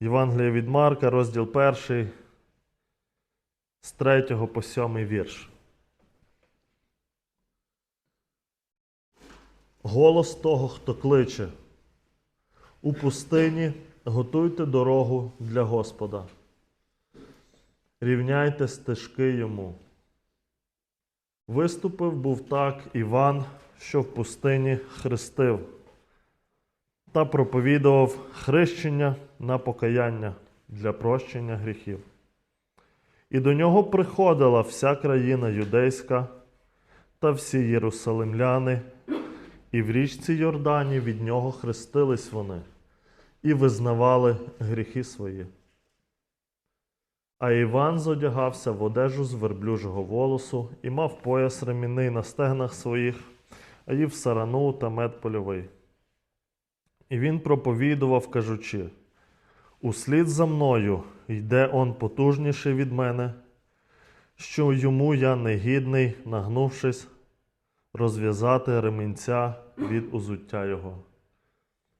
Євангелія від Марка, розділ 1, з 3 по 7 вірш. Голос того, хто кличе. У пустині готуйте дорогу для Господа. Рівняйте стежки йому. Виступив був так Іван, що в пустині хрестив та проповідував хрещення на покаяння для прощення гріхів. І до нього приходила вся країна юдейська та всі єрусалимляни, і в річці Йордані від нього хрестились вони і визнавали гріхи свої. А Іван зодягався в одежу з верблюжого волосу і мав пояс ремінний на стегнах своїх, а їв сарану та мед польовий. І він проповідував, кажучи: Услід за мною йде он потужніший від мене, що йому я негідний, нагнувшись, розв'язати ремінця від узуття його.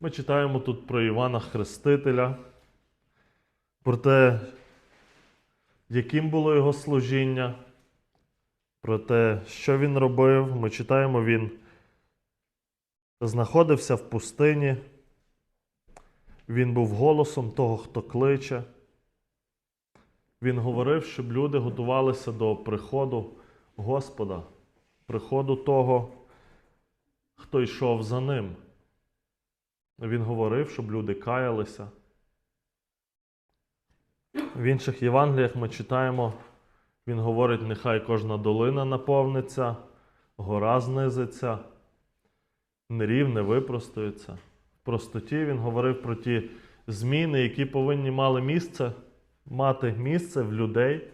Ми читаємо тут про Івана Хрестителя, про те, яким було його служіння, про те, що він робив. Ми читаємо, він знаходився в пустині. Він був голосом того, хто кличе. Він говорив, щоб люди готувалися до приходу Господа, приходу того, хто йшов за ним. Він говорив, щоб люди каялися. В інших Євангеліях ми читаємо, він говорить, нехай кожна долина наповниться, гора знизиться, нерівне випростується. Простоті він говорив про ті зміни, які повинні мали місце, мати місце в людей,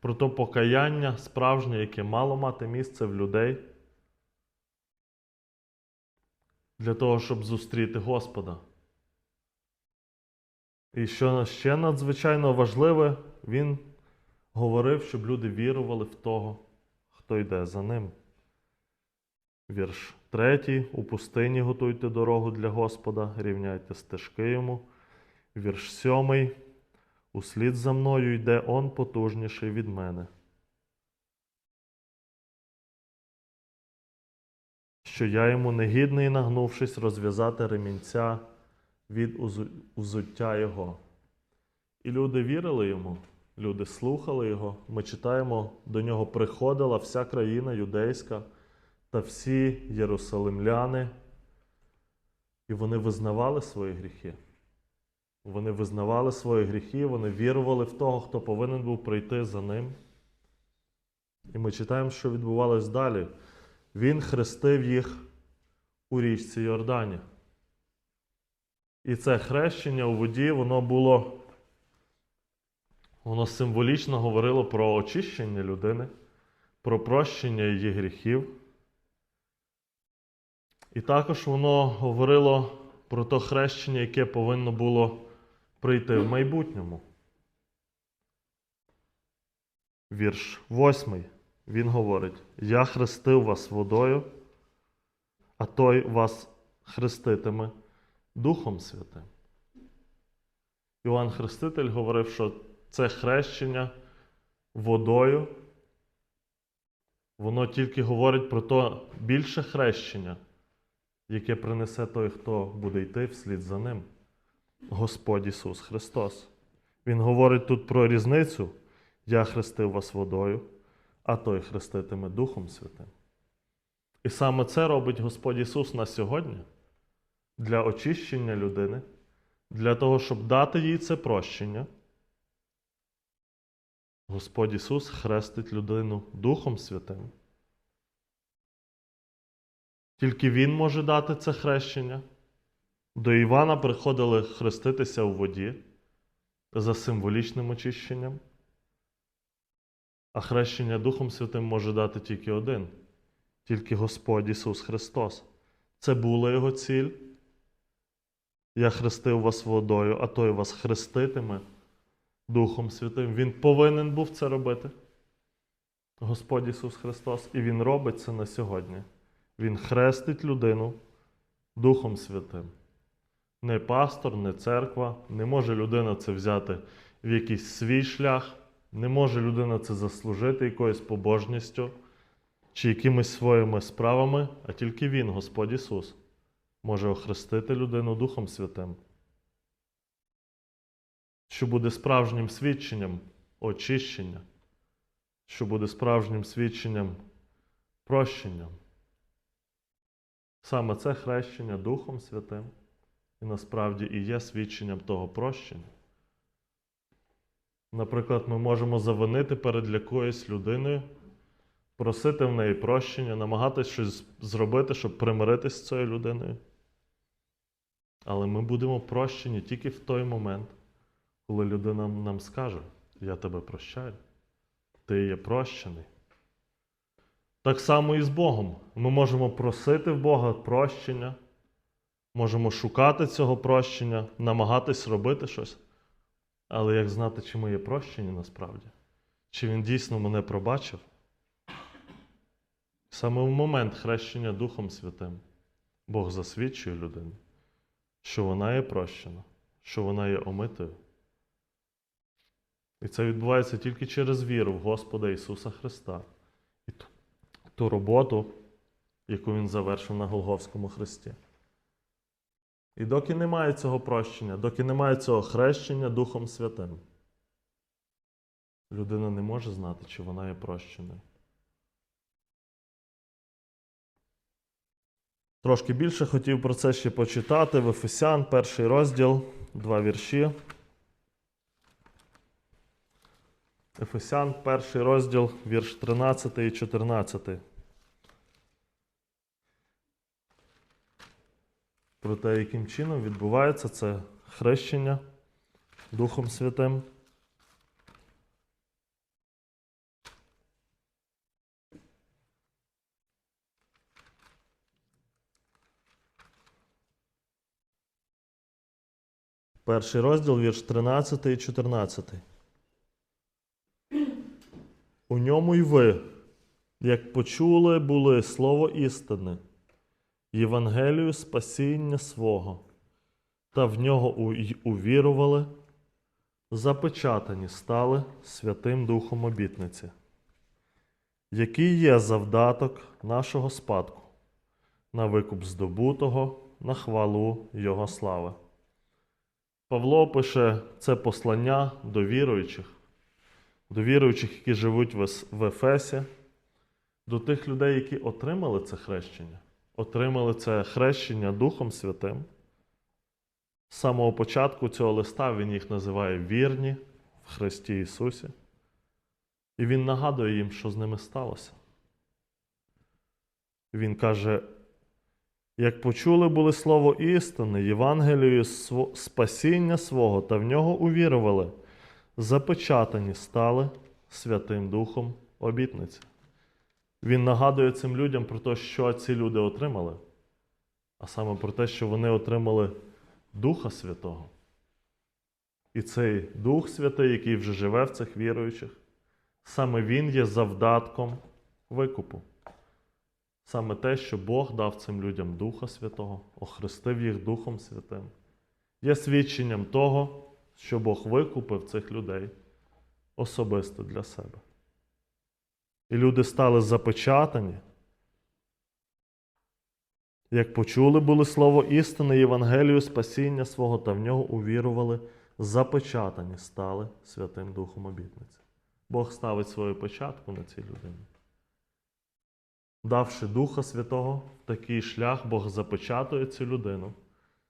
про то покаяння справжнє, яке мало мати місце в людей, для того, щоб зустріти Господа. І що ще надзвичайно важливе, він говорив, щоб люди вірували в того, хто йде за ним. Вірш третій. У пустині готуйте дорогу для Господа, рівняйте стежки йому. Вірш сьомий. Услід за мною йде он потужніший від мене. Що я йому негідний, нагнувшись, розв'язати ремінця від узуття його. І люди вірили йому, люди слухали його. Ми читаємо, до нього приходила вся країна юдейська та всі єрусалимляни, і вони визнавали свої гріхи. Вони визнавали свої гріхи, вони вірували в того, хто повинен був прийти за ним. І ми читаємо, що відбувалось далі. Він хрестив їх у річці Йордані. І це хрещення у воді, воно було, воно символічно говорило про очищення людини, про прощення її гріхів. І також воно говорило про то хрещення, яке повинно було прийти в майбутньому. Вірш восьмий. Він говорить: Я хрестив вас водою, а той вас хреститиме Духом Святим. Іоанн Хреститель говорив, що це хрещення водою, воно тільки говорить про то більше хрещення, яке принесе той, хто буде йти вслід за ним. Господь Ісус Христос. Він говорить тут про різницю. Я хрестив вас водою, а той хреститиме Духом Святим. І саме це робить Господь Ісус на сьогодні для очищення людини, для того, щоб дати їй це прощення. Господь Ісус хрестить людину Духом Святим. Тільки Він може дати це хрещення. До Івана приходили хреститися у воді за символічним очищенням. А хрещення Духом Святим може дати тільки один, тільки Господь Ісус Христос. Це була Його ціль. Я хрестив вас водою, а той вас хреститиме Духом Святим. Він повинен був це робити. Господь Ісус Христос. І Він робить це на сьогодні. Він хрестить людину Духом Святим. Не пастор, не церква, не може людина це взяти в якийсь свій шлях, не може людина це заслужити якоюсь побожністю чи якимись своїми справами, а тільки Він, Господь Ісус, може охрестити людину Духом Святим, що буде справжнім свідченням очищення, що буде справжнім свідченням прощення. Саме це хрещення Духом Святим і насправді і є свідченням того прощення. Наприклад, ми можемо завинити перед якоюсь людиною, просити в неї прощення, намагатися щось зробити, щоб примиритися з цією людиною. Але ми будемо прощені тільки в той момент, коли людина нам скаже: Я тебе прощаю, ти є прощений. Так само і з Богом. Ми можемо просити в Бога прощення, можемо шукати цього прощення, намагатись робити щось. Але як знати, чи ми є прощені насправді? Чи він дійсно мене пробачив? Саме в момент хрещення Духом Святим Бог засвідчує людині, що вона є прощена, що вона є омитою. І це відбувається тільки через віру в Господа Ісуса Христа ту роботу, яку Він завершив на Голговському Христі. І доки немає цього прощення, доки немає цього хрещення Духом Святим, людина не може знати, чи вона є прощеною. Трошки більше хотів про це ще почитати. В Ефесян, перший розділ, два вірші. Ефесян, перший розділ, вірш 13 і 14. Про те, яким чином відбувається це хрещення Духом Святим. Перший розділ, вірш 13 і 14. У ньому й ви, як почули були слово істини, Євангелію спасіння свого, та в нього увірували, запечатані стали Святим Духом обітниці, який є завдаток нашого спадку, на викуп здобутого, на хвалу Його слави. Павло пише це послання до віруючих, до віруючих, які живуть в Ефесі, до тих людей, які отримали це хрещення, отримали це хрещення Духом Святим. З самого початку цього листа він їх називає вірні в Христі Ісусі. І Він нагадує їм, що з ними сталося. Він каже: як почули були слово істини, Євангелію спасіння свого, та в нього увірували, запечатані стали Святим Духом обітниці. Він нагадує цим людям про те, що ці люди отримали, а саме про те, що вони отримали Духа Святого. І цей Дух Святий, який вже живе в цих віруючих, саме Він є завдатком викупу. Саме те, що Бог дав цим людям Духа Святого, охрестив їх Духом Святим, є свідченням того, що Бог викупив цих людей особисто для себе. І люди стали запечатані. Як почули були слово істини Євангелію спасіння свого, та в нього увірували, запечатані стали Святим Духом обітниці. Бог ставить свою печатку на цій людині. Давши Духа Святого, в такий шлях Бог запечатує цю людину,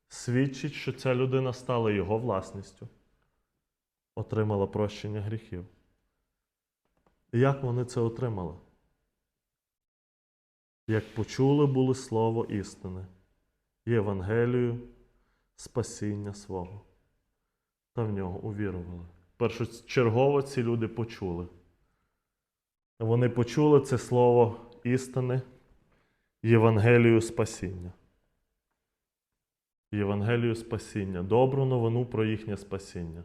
свідчить, що ця людина стала його власністю, отримала прощення гріхів. І як вони це отримали? Як почули були слово істини, Євангелію, спасіння свого, та в нього увірували. Першочергово ці люди почули. Вони почули це слово істини, Євангелію спасіння. Євангелію спасіння, добру новину про їхнє спасіння.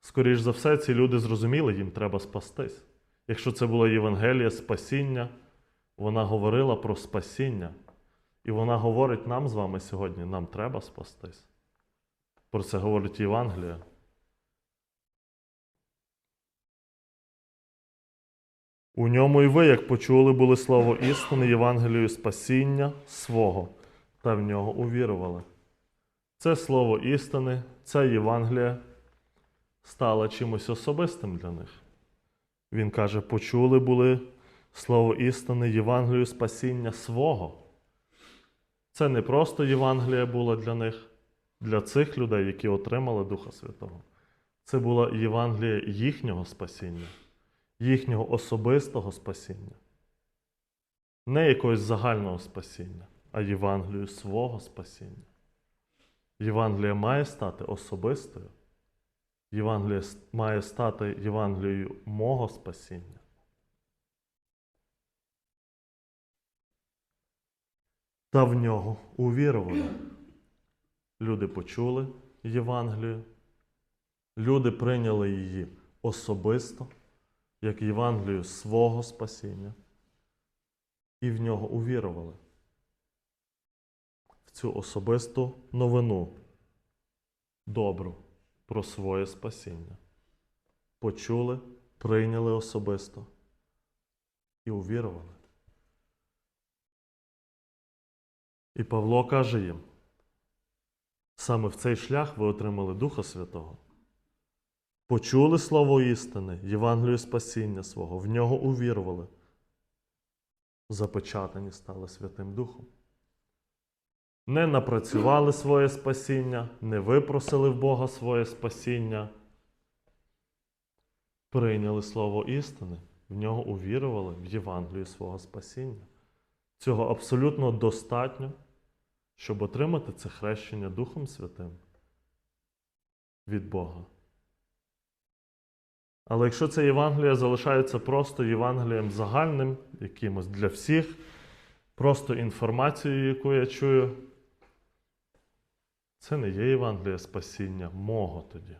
Скоріш за все, ці люди зрозуміли, їм треба спастись. Якщо це була Євангелія спасіння, вона говорила про спасіння. І вона говорить нам з вами сьогодні, нам треба спастись. Про це говорить Євангелія. У ньому і ви, як почули, були слово істини, Євангелію спасіння свого, та в нього увірували. Це слово істини, ця Євангелія стала чимось особистим для них. Він каже: почули були слово істини, Євангелію спасіння свого. Це не просто Євангелія була для них, для цих людей, які отримали Духа Святого. Це була Євангелія їхнього спасіння, їхнього особистого спасіння. Не якогось загального спасіння, а Євангелію свого спасіння. Євангелія має стати особистою. Євангелія с- має стати Євангелією мого спасіння. Та в нього увірували. Люди почули Євангелію, люди прийняли її особисто, як Євангелію свого спасіння, і в нього увірували. В цю особисту новину добру про своє спасіння. Почули, прийняли особисто і увірували. І Павло каже їм: саме в цей шлях ви отримали Духа Святого. Почули слово істини, Євангелію спасіння свого, в нього увірували. Запечатані стали Святим Духом. Не напрацювали своє спасіння, не випросили в Бога своє спасіння. Прийняли слово істини, в нього увірували в Євангелію свого спасіння. Цього абсолютно достатньо, щоб отримати це хрещення Духом Святим від Бога. Але якщо це Євангелія залишається просто Євангелієм загальним, якимось для всіх, просто інформацією, яку я чую, це не є Євангелія спасіння мого тоді.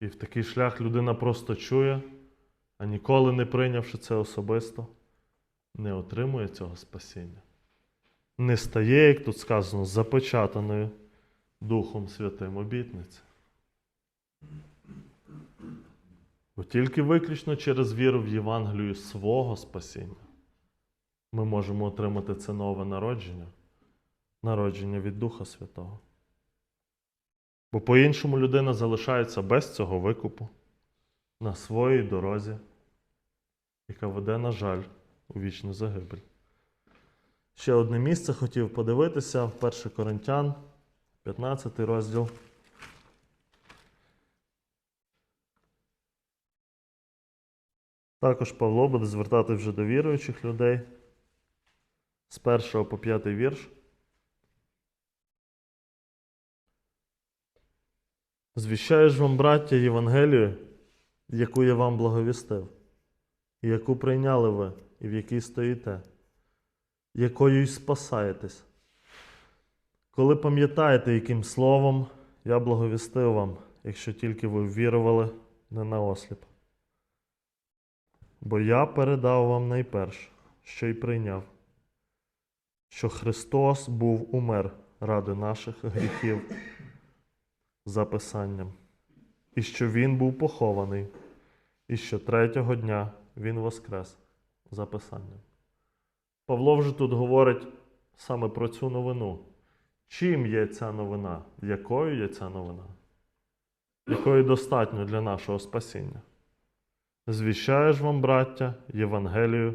І в такий шлях людина просто чує, а ніколи не прийнявши це особисто, не отримує цього спасіння. Не стає, як тут сказано, запечатаною Духом Святим обітниці. Бо тільки виключно через віру в Євангелію свого спасіння ми можемо отримати це нове народження, народження від Духа Святого. Бо по-іншому людина залишається без цього викупу на своїй дорозі, яка веде, на жаль, у вічну загибель. Ще одне місце хотів подивитися в 1 Коринтян, 15 розділ. Також Павло буде звертати вже до віруючих людей з 1 по 5 вірш. Звіщаю ж вам, браття, Євангелію, яку я вам благовістив, і яку прийняли ви, і в якій стоїте, якою й спасаєтесь. Коли пам'ятаєте, яким словом я благовістив вам, якщо тільки ви ввірували не на осліп. Бо я передав вам найперше, що й прийняв, що Христос був умер ради наших гріхів за Писанням, і що Він був похований, і що третього дня Він воскрес за Писанням. Павло вже тут говорить саме про цю новину. Чим є ця новина? Якою є ця новина? Якою достатньо для нашого спасіння? Звіщаєш вам, браття, Євангелію,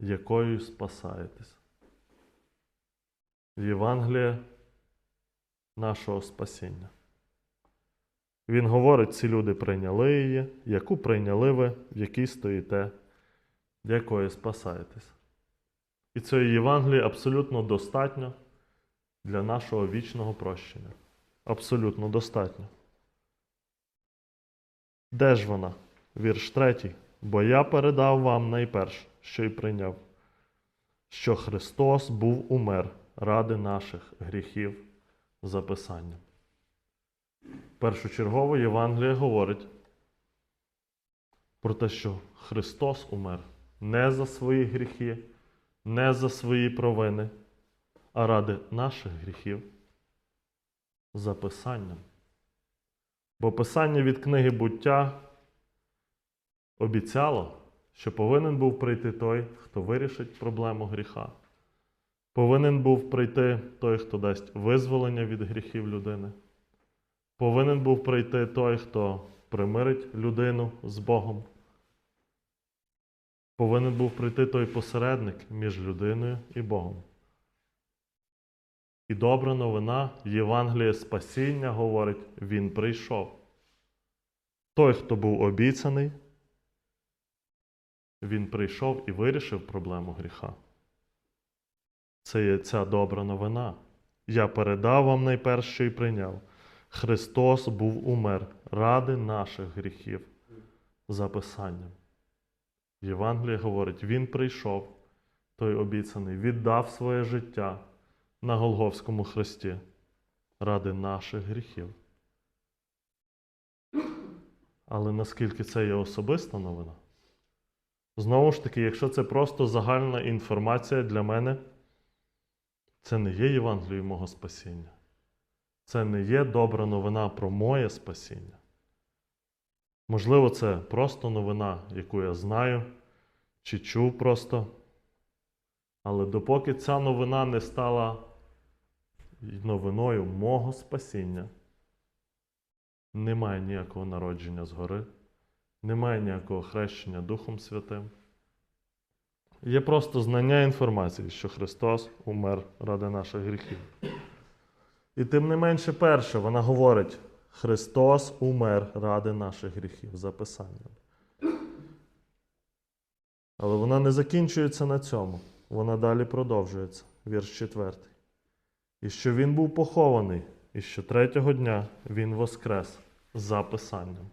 якою спасаєтесь. Євангелія нашого спасіння. Він говорить, ці люди прийняли її, яку прийняли ви, в якій стоїте, якою спасаєтесь. І цієї Євангелії абсолютно достатньо для нашого вічного прощення. Абсолютно достатньо. Де ж вона? Вірш третій. Бо я передав вам найперше, що й прийняв, що Христос був умер ради наших гріхів за Писанням. Першочергово Євангеліє говорить про те, що Христос умер не за свої гріхи, не за свої провини, а ради наших гріхів за Писанням. Бо Писання від книги буття обіцяло, що повинен був прийти той, хто вирішить проблему гріха. Повинен був прийти той, хто дасть визволення від гріхів людини. Повинен був прийти той, хто примирить людину з Богом. Повинен був прийти той посередник між людиною і Богом. І добра новина Євангеліє Спасіння говорить, Він прийшов. Той, хто був обіцяний, він прийшов і вирішив проблему гріха. Це є ця добра новина. Я передав вам найперше й прийняв. Христос був умер ради наших гріхів за Писанням. Євангеліє говорить, Він прийшов, той обіцяний, віддав своє життя на Голговському хресті ради наших гріхів. Але наскільки це є особиста новина? Знову ж таки, якщо це просто загальна інформація для мене, це не є Євангелією мого спасіння. Це не є добра новина про моє спасіння. Можливо, це просто новина, яку я знаю чи чув просто. Але допоки ця новина не стала новиною мого спасіння, немає ніякого народження згори, немає ніякого хрещення Духом Святим. Є просто знання інформації, що Христос умер ради наших гріхів. І тим не менше, перше, вона говорить: Христос умер ради наших гріхів за Писанням. Але вона не закінчується на цьому. Вона далі продовжується, вірш 4. І що він був похований, і що третього дня він воскрес за Писанням.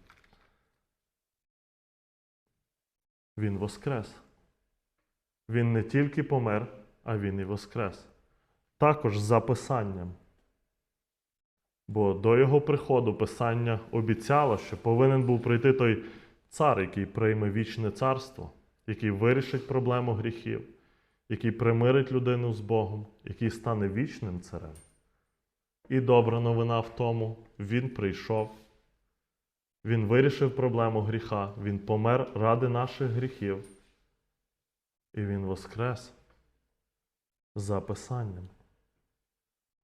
Він воскрес. Він не тільки помер, а він і воскрес. Також за Писанням. Бо до його приходу Писання обіцяло, що повинен був прийти той цар, який прийме вічне царство, який вирішить проблему гріхів, який примирить людину з Богом, який стане вічним царем. І добра новина в тому, він прийшов, він вирішив проблему гріха, він помер ради наших гріхів, і він воскрес за Писанням.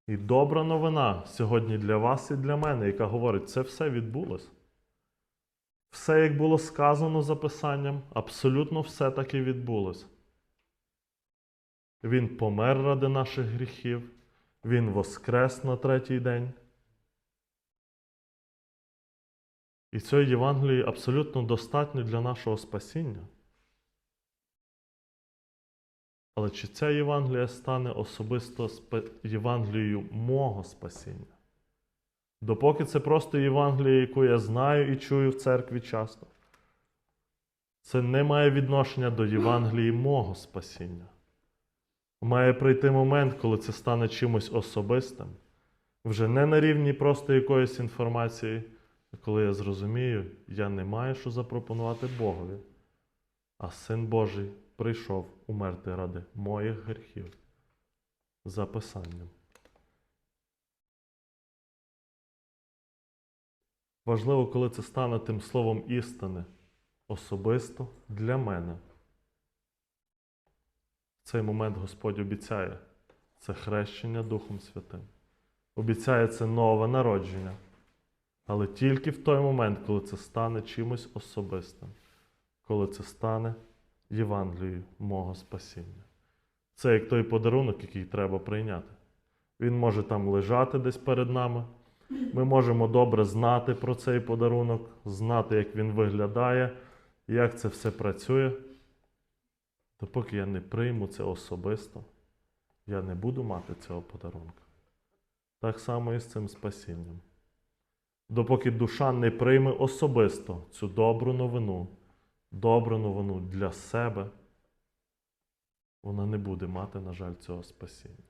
І добра новина сьогодні для вас і для мене, яка говорить, це все відбулось. Все, як було сказано за Писанням, абсолютно все так і відбулось. Він помер ради наших гріхів, Він воскрес на третій день. І цієї Євангелії абсолютно достатньо для нашого спасіння. Але чи ця Євангелія стане особисто Євангелією мого спасіння? Допоки це просто Євангелія, яку я знаю і чую в церкві часто, це не має відношення до Євангелії мого спасіння. Має прийти момент, коли це стане чимось особистим, вже не на рівні просто якоїсь інформації, коли я зрозумію, я не маю що запропонувати Богові, а Син Божий прийшов умерти ради моїх гріхів за Писанням. Важливо, коли це стане тим словом істини особисто для мене. В цей момент Господь обіцяє це хрещення Духом Святим. Обіцяє це нове народження. Але тільки в той момент, коли це стане чимось особистим, коли це стане Євангелією мого спасіння. Це як той подарунок, який треба прийняти. Він може там лежати десь перед нами. Ми можемо добре знати про цей подарунок, знати, як він виглядає, як це все працює. Допоки я не прийму це особисто, я не буду мати цього подарунка. Так само і з цим спасінням. Допоки душа не прийме особисто цю добру новину, добру новину для себе, вона не буде мати, на жаль, цього спасіння.